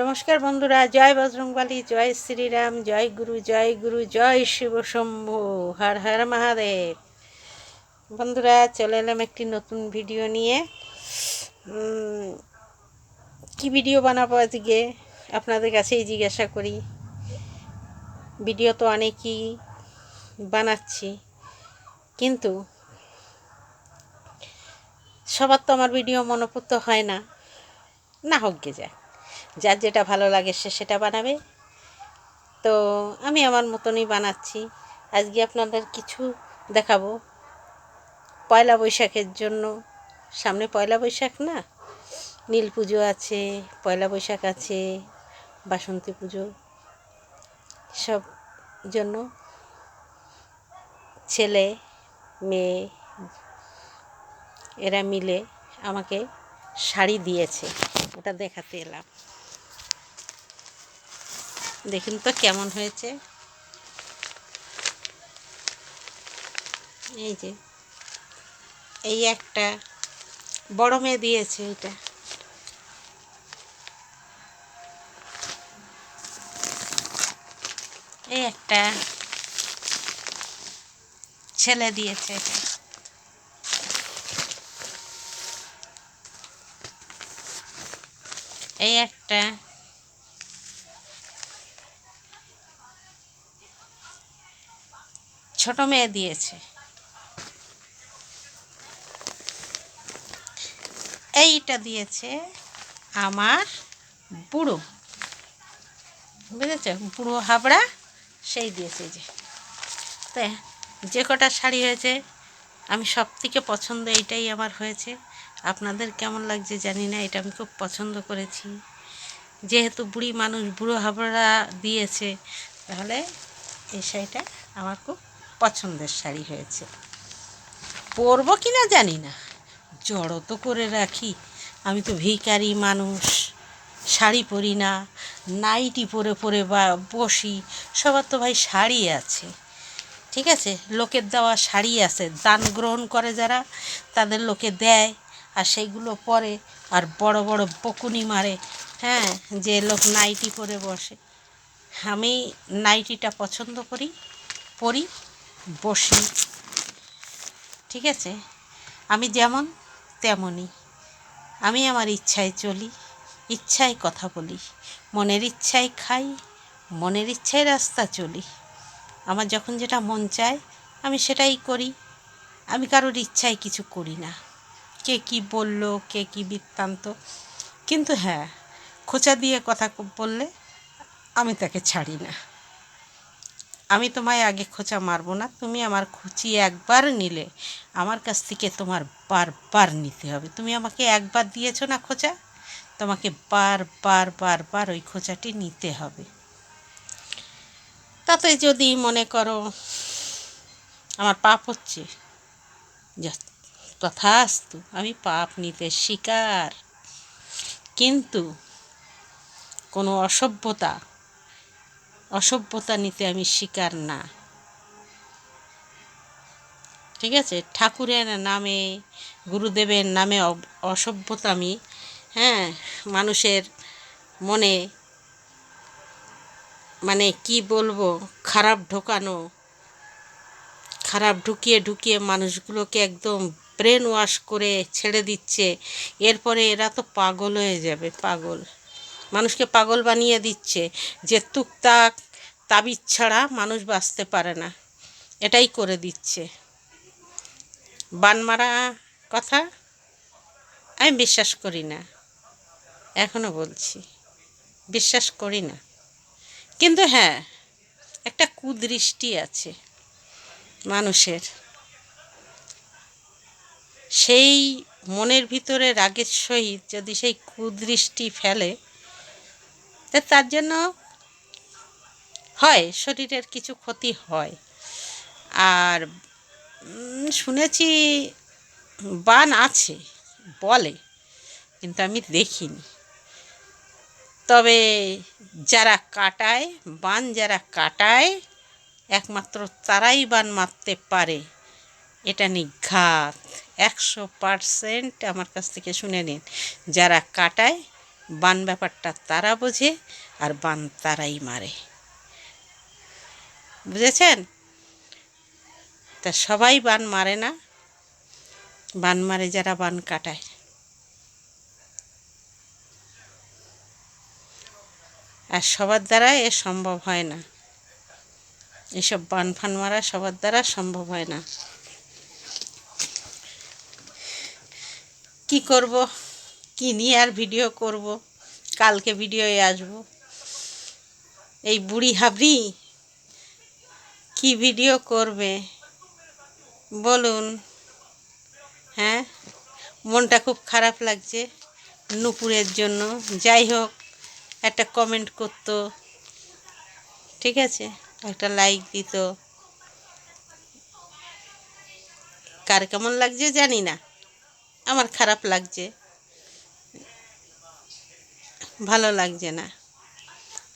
নমস্কার বন্ধুরা, জয় বজরংবালী, জয় শ্রীরাম, জয় গুরু জয় গুরু, জয় শিব শম্ভু, হর হর মহাদেব। বন্ধুরা, চলে এলাম একটি নতুন ভিডিও নিয়ে। কি ভিডিও বানাবো আজকে? আপনাদের কাছেই জিজ্ঞাসা করি। ভিডিও তো অনেকই বানাচ্ছি, কিন্তু সবার তো আমার ভিডিও মনোপুত হয় না। না হোক গে যায় যার যেটা ভালো লাগে সে সেটা বানাবে। তো আমি আমার মতনই বানাচ্ছি। আজকে আপনাদের কিছু দেখাবো। পয়লা বৈশাখের জন্য। সামনে পয়লা বৈশাখ না? নীল পুজো আছে, পয়লা বৈশাখ আছে, বাসন্তী পুজো সব জন্য। ছেলে, মেয়ে এরা মিলে আমাকে শাড়ি দিয়েছে। ওটা দেখাতে এলাম। দেখুন তো কেমন হয়েছে। এই যে, এই একটা বড় মেয়ে দিয়েছে এটা। এই একটা ছেলে দিয়েছে এটা। এই একটা ছোট দিয়েছে। এইটা দিয়েছে আমার বুড়ো। বুঝেছ? বুড়ো হাবড়া, সেই দিয়েছে যে। যে কটা শাড়ি হয়েছে, আমি সব থেকে পছন্দ এইটাই আমার হয়েছে। আপনাদের কেমন লাগছে জানি না, এটা আমি খুব পছন্দ করেছি। যেহেতু বুড়ি মানুষ, বুড়ো হাবড়া দিয়েছে, তাহলে এই শাড়িটা আমার খুব পছন্দের শাড়ি হয়েছে। পরবো কি না জানি না। জড়ো তো করে রাখি। আমি তো ভিখারি মানুষ। শাড়ি পরি না। নাইটি পরে পরে বা বসি। সবার তো ভাই শাড়ি আছে। ঠিক আছে? লোকের দেওয়া শাড়ি আছে। দান গ্রহণ করে যারা, তাদের লোকে দেয়। আর সেইগুলো পরে। আর বড় বড় বকুনি মারে। হ্যাঁ যে লোক নাইটি পরে বসে। আমি নাইটিটা পছন্দ করি, পরি। বসি। ঠিক আছে? আমি যেমন তেমনই আমি আমার ইচ্ছায় চলি, ইচ্ছায় কথা বলি, মনের ইচ্ছায় খাই, মনের ইচ্ছায় রাস্তা চলি। আমার যখন যেটা মন চায়, আমি সেটাই করি। আমি কারোর ইচ্ছায় কিছু করি না। কে কি বলল, কে কি বৃত্তান্ত। কিন্তু হ্যাঁ খোঁচা দিয়ে কথা বললে আমি তাকে ছাড়ি না। আমি তোমায় আগে খোঁচা মারবো না, তুমি আমার খুচি একবার নিলে আমার কাছ থেকে তোমার বারবার নিতে হবে। তুমি আমাকে একবার দিয়েছ না খোঁচা? তোমাকে বারবার বারবার ওই খোঁচাটি নিতে হবে। তাতে যদি মনে করো আমার পাপ হচ্ছে তথাস্তু আমি পাপ নিতে শিকার। কিন্তু কোনো অসভ্যতা অসভ্যতা নিতে আমি শিকার না। ঠিক আছে? ঠাকুরের নামে, গুরুদেবের নামে অসভ্যতা আমি হ্যাঁ মানুষের মনে মানে কি বলব, খারাপ ঢোকানো, খারাপ ঢুকিয়ে ঢুকিয়ে মানুষগুলোকে একদম ব্রেন ওয়াশ করে ছেড়ে দিচ্ছে। এরপরে এরা তো পাগল হয়ে যাবে, পাগল। মানুষকে পাগল বানিয়ে দিচ্ছে যে টুকটাক তাবিজ ছাড়া মানুষ বাঁচতে পারে না। এটাই করে দিচ্ছে। বান মারা কথা আমি বিশ্বাস করি না। এখনও বলছি, বিশ্বাস করি না। কিন্তু হ্যাঁ একটা কুদৃষ্টি আছে মানুষের। সেই মনের ভিতরে রাগের সহিত যদি সেই কুদৃষ্টি ফেলে, তা তার জন্য হয়, শরীরের কিছু ক্ষতি হয়। আর শুনেছি বান আছে, বলে, কিন্তু আমি দেখিনি। তবে যারা কাটায়, বান যারা কাটায়, একমাত্র তারাই বান মারতে পারে। এটা নিঘাত। একশো পারসেন্ট আমার কাছ থেকে শুনে নিন। যারা কাটায়, বান ব্যাপারটা তারা বোঝে, আর বান তারাই মারে। বুঝেছেন? তা সবাই বান মারে না? বান মারে যারা বান কাটায়। আর সবার দ্বারা এ সম্ভব হয় না। এসব বান ফান মারা সবার দ্বারা সম্ভব হয় না। কি করব? কি নিয়ে আর ভিডিও করব? কালকে ভিডিওয়ে আসব। এই বুড়ি হাবড়ি কি ভিডিও করবে? বলুন। হ্যাঁ? মনটা খুব খারাপ লাগছে নুপুরের জন্য। যাই হোক, একটা কমেন্ট করতো। ঠিক আছে? একটা লাইক দিত। কার কেমন লাগছে জানি না। আমার খারাপ লাগছে। ভালো লাগছে না।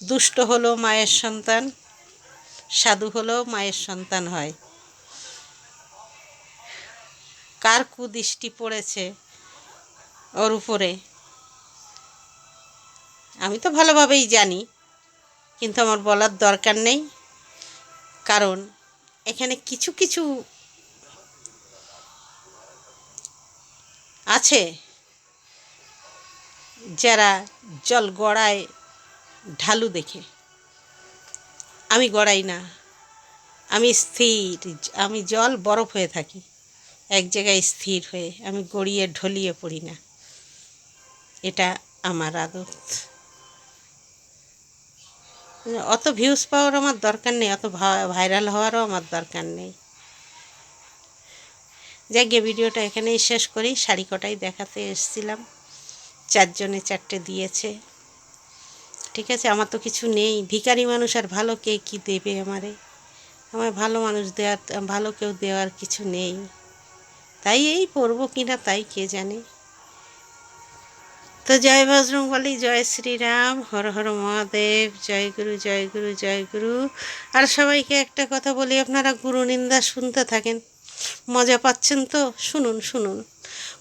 দুষ্ট হলো মায়ের সন্তান। সাধু হলেও মায়ের সন্তান হয়। কার কুদৃষ্টি পড়েছে ওর উপরে? আমি তো ভালোভাবেই জানি, কিন্তু আমার বলার দরকার নেই। কারণ এখানে কিছু কিছু আছে যারা জল গড়ায় ঢালু দেখে। আমি গড়াই না। আমি স্থির, আমি জল বরফ হয়ে থাকি। এক জায়গায় স্থির হয়ে আমি গড়িয়ে ঢলিয়ে পড়ি না। এটা আমার আদত। অত ভিউজ পাওয়ার আমার দরকার নেই, অত ভাইরাল হওয়ারও আমার দরকার নেই। যাই গিয়ে ভিডিওটা এখানেই শেষ করি। শাড়ি কটাই দেখাতে এসছিলাম। চারজনে চারটে দিয়েছে। ঠিক আছে, আমার তো কিছু নেই। ভিখারি মানুষ আর ভালো কে কী দেবে আমারে? আমার ভালো মানুষ দেওয়ার ভালো কেউ দেওয়ার কিছু নেই। তাই এই পড়ব কি না তাই কে জানে? তো জয় বজরংবলী, জয় শ্রীরাম, হর হর মহাদেব, জয় গুরু জয় গুরু জয় গুরু। আর সবাইকে একটা কথা বলি, আপনারা গুরু নিন্দা শুনতে থাকেন, মজা পাচ্ছেন তো? শুনুন শুনুন।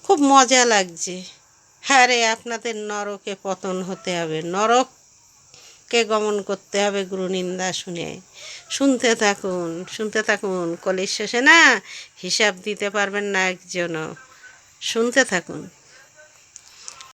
খুব মজা লাগছে। হ্যাঁ রে, আপনাদের নরকে পতন হতে হবে। নরককে গমন করতে হবে গুরু নিন্দা শুনে। শুনতে থাকুন শুনতে থাকুন কলের শেষে না হিসাব দিতে পারবেন না একজনও। শুনতে থাকুন।